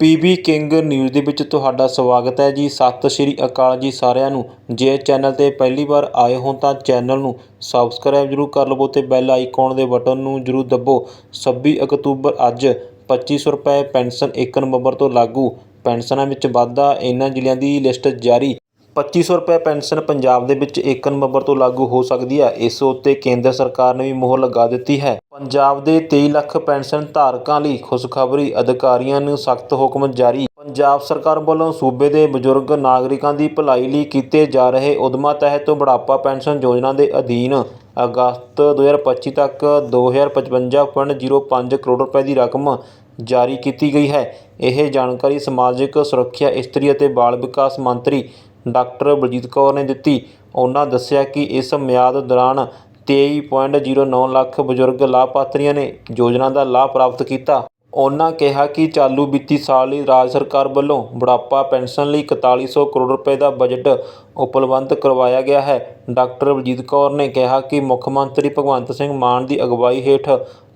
PB king news ਦੇ ਵਿੱਚ ਤੁਹਾਡਾ ਸਵਾਗਤ ਹੈ ਜੀ। ਸਤਿ ਸ਼੍ਰੀ ਅਕਾਲ ਜੀ ਸਾਰਿਆਂ ਨੂੰ। ਜੇ ਚੈਨਲ ਤੇ ਪਹਿਲੀ ਵਾਰ ਆਏ ਹੋ ਤਾਂ ਚੈਨਲ ਨੂੰ ਸਬਸਕ੍ਰਾਈਬ ਜਰੂਰ ਕਰ ਲਵੋ ਤੇ ਬੈਲ ਆਈਕਨ ਦੇ ਬਟਨ ਨੂੰ ਜਰੂਰ ਦੱਬੋ। 26 ਅਕਤੂਬਰ ਅੱਜ 2500 ਰੁਪਏ ਪੈਨਸ਼ਨ 1 ਨਵੰਬਰ ਤੋਂ ਲਾਗੂ। ਪੈਨਸ਼ਨਾਂ ਵਿੱਚ ਵਾਧਾ। ਇਹਨਾਂ ਜ਼ਿਲ੍ਹਿਆਂ ਦੀ ਲਿਸਟ ਜਾਰੀ। 2500 ਰੁਪਏ ਪੈਨਸ਼ਨ ਪੰਜਾਬ ਦੇ ਵਿੱਚ 1 ਨਵੰਬਰ ਤੋਂ ਲਾਗੂ ਹੋ ਸਕਦੀ ਹੈ। ਇਸ ਉੱਤੇ ਕੇਂਦਰ ਸਰਕਾਰ ਨੇ ਵੀ ਮੋਹਰ ਲਗਾ ਦਿੱਤੀ ਹੈ। ਪੰਜਾਬ ਦੇ 23 ਲੱਖ ਪੈਨਸ਼ਨ ਧਾਰਕਾਂ ਲਈ ਖੁਸ਼ਖਬਰੀ ਅਧਿਕਾਰੀਆਂ ਨੂੰ ਸਖਤ ਹੁਕਮ ਜਾਰੀ। ਪੰਜਾਬ ਸਰਕਾਰ ਵੱਲੋਂ ਸੂਬੇ ਦੇ ਬਜ਼ੁਰਗ ਨਾਗਰਿਕਾਂ ਦੀ ਭਲਾਈ ਲਈ ਕੀਤੇ ਜਾ ਰਹੇ ਉਦਮਾਂ ਤਹਿਤ ਬੁਢਾਪਾ ਪੈਨਸ਼ਨ ਯੋਜਨਾ ਦੇ ਅਧੀਨ ਅਗਸਤ 2025 ਤੱਕ 2055.05 ਕਰੋੜ ਰੁਪਏ ਦੀ ਰਕਮ ਜਾਰੀ ਕੀਤੀ ਗਈ ਹੈ। ਇਹ ਜਾਣਕਾਰੀ ਸਮਾਜਿਕ ਸੁਰੱਖਿਆ ਇਸਤਰੀ ਅਤੇ ਬਾਲ ਵਿਕਾਸ ਮੰਤਰੀ ਡਾਕਟਰ ਬਲਜੀਤ ਕੌਰ ਨੇ ਦਿੱਤੀ। ਉਹਨਾਂ ਦੱਸਿਆ ਕਿ ਇਸ ਮਿਆਦ ਦੌਰਾਨ 23.09 ਲੱਖ ਬਜ਼ੁਰਗ ਲਾਭਪਾਤਰੀਆਂ ਨੇ ਯੋਜਨਾ ਦਾ ਲਾਭ ਪ੍ਰਾਪਤ ਕੀਤਾ। ਉਹਨਾਂ ਕਿਹਾ ਕਿ ਚਾਲੂ ਵਿੱਤੀ ਸਾਲ ਲਈ ਰਾਜ ਸਰਕਾਰ ਵੱਲੋਂ ਬੁਢਾਪਾ ਪੈਨਸ਼ਨ ਲਈ 4100 ਕਰੋੜ ਰੁਪਏ ਦਾ ਬਜਟ ਉਪਲਬਧ ਕਰਵਾਇਆ ਗਿਆ ਹੈ। ਡਾਕਟਰ ਬਲਜੀਤ ਕੌਰ ਨੇ ਕਿਹਾ ਕਿ ਮੁੱਖ ਮੰਤਰੀ ਭਗਵੰਤ ਸਿੰਘ ਮਾਨ ਦੀ ਅਗਵਾਈ ਹੇਠ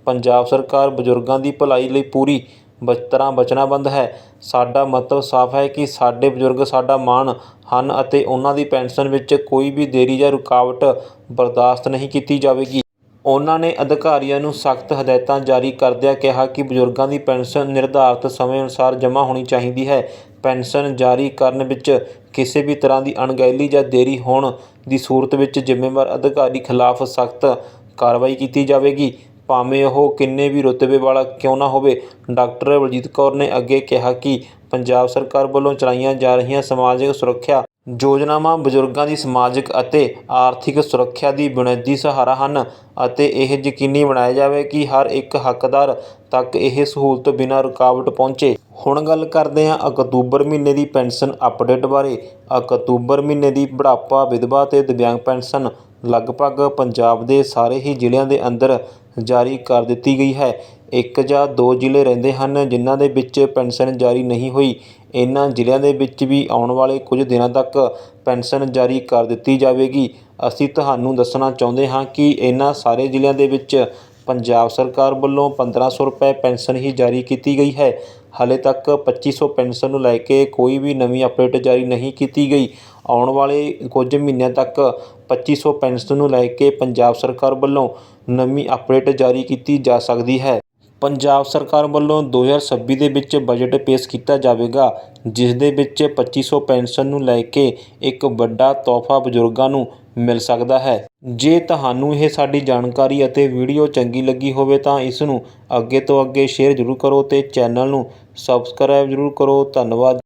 ਪੰਜਾਬ ਸਰਕਾਰ ਬਜ਼ੁਰਗਾਂ ਦੀ ਭਲਾਈ ਲਈ ਪੂਰੀ ਬ ਤਰ੍ਹਾਂ ਵਚਨਬੱਧ ਹੈ। ਸਾਡਾ ਮਤਲਬ ਸਾਫ਼ ਹੈ ਕਿ ਸਾਡੇ ਬਜ਼ੁਰਗ, ਸਾਡਾ ਮਾਣ ਹਨ ਅਤੇ ਉਹਨਾਂ ਦੀ ਪੈਨਸ਼ਨ ਵਿੱਚ ਕੋਈ ਵੀ ਦੇਰੀ ਜਾਂ ਰੁਕਾਵਟ ਬਰਦਾਸ਼ਤ ਨਹੀਂ ਕੀਤੀ ਜਾਵੇਗੀ। ਉਹਨਾਂ ਨੇ ਅਧਿਕਾਰੀਆਂ ਨੂੰ ਸਖਤ ਹਦਾਇਤਾਂ ਜਾਰੀ ਕਰਦਿਆਂ ਕਿਹਾ ਕਿ ਬਜ਼ੁਰਗਾਂ ਦੀ ਪੈਨਸ਼ਨ ਨਿਰਧਾਰਤ ਸਮੇਂ ਅਨੁਸਾਰ ਜਮ੍ਹਾਂ ਹੋਣੀ ਚਾਹੀਦੀ ਹੈ। ਪੈਨਸ਼ਨ ਜਾਰੀ ਕਰਨ ਵਿੱਚ ਕਿਸੇ ਵੀ ਤਰ੍ਹਾਂ ਦੀ ਅਣਗਹਿਲੀ ਜਾਂ ਦੇਰੀ ਹੋਣ ਦੀ ਸੂਰਤ ਵਿੱਚ ਜ਼ਿੰਮੇਵਾਰ ਅਧਿਕਾਰੀ ਖਿਲਾਫ ਸਖਤ ਕਾਰਵਾਈ ਕੀਤੀ ਜਾਵੇਗੀ। ਭਾਵੇਂ ਉਹ ਕਿੰਨੇ ਵੀ ਰੁਤਬੇ ਵਾਲਾ ਕਿਉਂ ਨਾ ਹੋਵੇ, ਡਾਕਟਰ ਬਲਜੀਤ ਕੌਰ ਨੇ ਅੱਗੇ ਕਿਹਾ ਕਿ ਪੰਜਾਬ ਸਰਕਾਰ ਵੱਲੋਂ ਚਲਾਈਆਂ ਜਾ ਰਹੀਆਂ ਸਮਾਜਿਕ ਸੁਰੱਖਿਆ ਯੋਜਨਾਵਾਂ ਬਜ਼ੁਰਗਾਂ ਦੀ ਸਮਾਜਿਕ ਅਤੇ ਆਰਥਿਕ ਸੁਰੱਖਿਆ ਦੀ ਬੁਨਿਆਦੀ ਸਹਾਰਾ ਹਨ ਅਤੇ ਇਹ ਯਕੀਨੀ ਬਣਾਇਆ ਜਾਵੇ ਕਿ ਹਰ ਇੱਕ ਹੱਕਦਾਰ ਤੱਕ ਇਹ ਸਹੂਲਤ ਬਿਨਾਂ ਰੁਕਾਵਟ ਪਹੁੰਚੇ। ਹੁਣ ਗੱਲ ਕਰਦੇ ਹਾਂ ਅਕਤੂਬਰ ਮਹੀਨੇ ਦੀ ਪੈਨਸ਼ਨ ਅਪਡੇਟ ਬਾਰੇ। ਅਕਤੂਬਰ ਮਹੀਨੇ ਦੀ ਬੁਢਾਪਾ, ਵਿਧਵਾ ਤੇ ਦਿਵਿਆਂਗ ਪੈਨਸ਼ਨ ਲਗਭਗ ਪੰਜਾਬ ਦੇ ਸਾਰੇ ਹੀ ਜ਼ਿਲ੍ਹਿਆਂ ਦੇ ਅੰਦਰ ਜਾਰੀ ਕਰ ਦਿੱਤੀ ਗਈ ਹੈ। ਇੱਕ ਜਾਂ ਦੋ ਜ਼ਿਲ੍ਹੇ ਰਹਿੰਦੇ ਹਨ ਜਿਨ੍ਹਾਂ ਦੇ ਵਿੱਚ ਪੈਨਸ਼ਨ ਜਾਰੀ ਨਹੀਂ ਹੋਈ। ਇਹਨਾਂ ਜ਼ਿਲ੍ਹਿਆਂ ਦੇ ਵਿੱਚ ਵੀ ਆਉਣ ਵਾਲੇ ਕੁਝ ਦਿਨਾਂ ਤੱਕ ਪੈਨਸ਼ਨ ਜਾਰੀ ਕਰ ਦਿੱਤੀ ਜਾਵੇਗੀ। ਅਸੀਂ ਤੁਹਾਨੂੰ ਦੱਸਣਾ ਚਾਹੁੰਦੇ ਹਾਂ ਕਿ ਇਹਨਾਂ ਸਾਰੇ ਜ਼ਿਲ੍ਹਿਆਂ ਦੇ ਵਿੱਚ ਪੰਜਾਬ ਸਰਕਾਰ ਵੱਲੋਂ 1500 ਰੁਪਏ ਪੈਨਸ਼ਨ ਹੀ ਜਾਰੀ ਕੀਤੀ ਗਈ ਹੈ। ਹਾਲੇ ਤੱਕ ਪੱਚੀ ਸੌ ਪੈਨਸ਼ਨ ਨੂੰ ਲੈ ਕੇ ਕੋਈ ਵੀ ਨਵੀਂ ਅਪਡੇਟ ਜਾਰੀ ਨਹੀਂ ਕੀਤੀ ਗਈ। ਆਉਣ ਵਾਲੇ ਕੁਝ ਮਹੀਨਿਆਂ ਤੱਕ ਪੱਚੀ ਸੌ ਪੈਨਸ਼ਨ ਨੂੰ ਲੈ ਕੇ ਪੰਜਾਬ ਸਰਕਾਰ ਵੱਲੋਂ ਨਵੀਂ ਅਪਡੇਟ ਜਾਰੀ ਕੀਤੀ ਜਾ ਸਕਦੀ ਹੈ। ਪੰਜਾਬ ਸਰਕਾਰ ਵੱਲੋਂ 2026 ਦੇ ਵਿੱਚ ਬਜਟ ਪੇਸ਼ ਕੀਤਾ ਜਾਵੇਗਾ, ਜਿਸ ਦੇ ਵਿੱਚ 2500 ਪੈਨਸ਼ਨ ਨੂੰ ਲੈ ਕੇ ਇੱਕ ਵੱਡਾ ਤੋਹਫਾ ਬਜ਼ੁਰਗਾਂ ਨੂੰ ਮਿਲ ਸਕਦਾ ਹੈ। ਜੇ ਤੁਹਾਨੂੰ ਇਹ ਸਾਡੀ ਜਾਣਕਾਰੀ ਅਤੇ ਵੀਡੀਓ ਚੰਗੀ ਲੱਗੀ ਹੋਵੇ ਤਾਂ ਇਸ ਨੂੰ ਅੱਗੇ ਤੋਂ ਅੱਗੇ ਸ਼ੇਅਰ ਜ਼ਰੂਰ ਕਰੋ ਤੇ ਚੈਨਲ ਨੂੰ ਸਬਸਕ੍ਰਾਈਬ ਜ਼ਰੂਰ ਕਰੋ। ਧੰਨਵਾਦ।